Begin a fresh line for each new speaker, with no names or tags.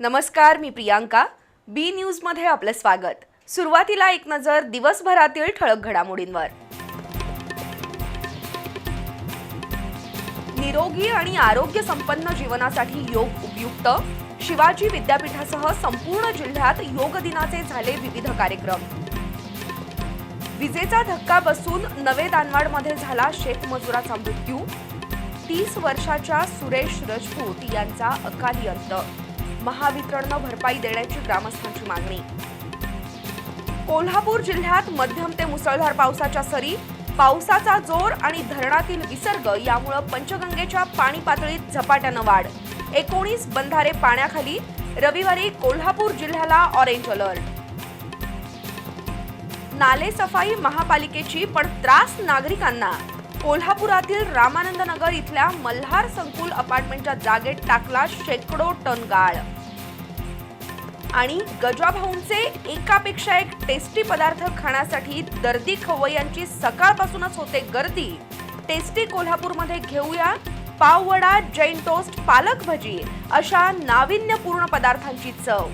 नमस्कार मी प्रियांका. बी न्यूजमध्ये आपलं स्वागत. सुरुवातीला एक नजर दिवसभरातील ठळक घडामोडींवर. निरोगी आणि आरोग्य संपन्न जीवनासाठी योग उपयुक्त? शिवाजी विद्यापीठासह संपूर्ण जिल्ह्यात योग दिनाचे झाले विविध कार्यक्रम. विजेचा धक्का बसून नवे दानवाडमध्ये झाला शेतमजुराचा मृत्यू. तीस वर्षाच्या सुरेश रजपूत यांचा अकाली अंत. महावितरणनं भरपाई देण्याची ग्रामस्थांची मागणी. कोल्हापूर जिल्ह्यात मध्यम ते मुसळधार पावसाच्या सरी पावसाचा जोर आणि धरणातील विसर्ग यामुळं पंचगंगेच्या पाणी पातळीत झपाट्यानं वाढ. एकोणीस बंधारे पाण्याखाली रविवारी कोल्हापूर जिल्ह्याला ऑरेंज अलर्ट नाले सफाई महापालिकेची पण त्रास नागरिकांना. कोल्हापुरातील रामानंद नगर इथल्या मल्हार संकुल अपार्टमेंटच्या जागेत टाकला शेकडो टन गाळ. आणि गजाभाऊंचे एकापेक्षा एक टेस्टी पदार्थ खाण्यासाठी दर्दी खवय्यांची सकाळपासूनच होते गर्दी. टेस्टी कोल्हापूरमध्ये घेऊया पाववडा जैन टोस्ट पालक भजी अशा नाविन्यपूर्ण पदार्थांची चव.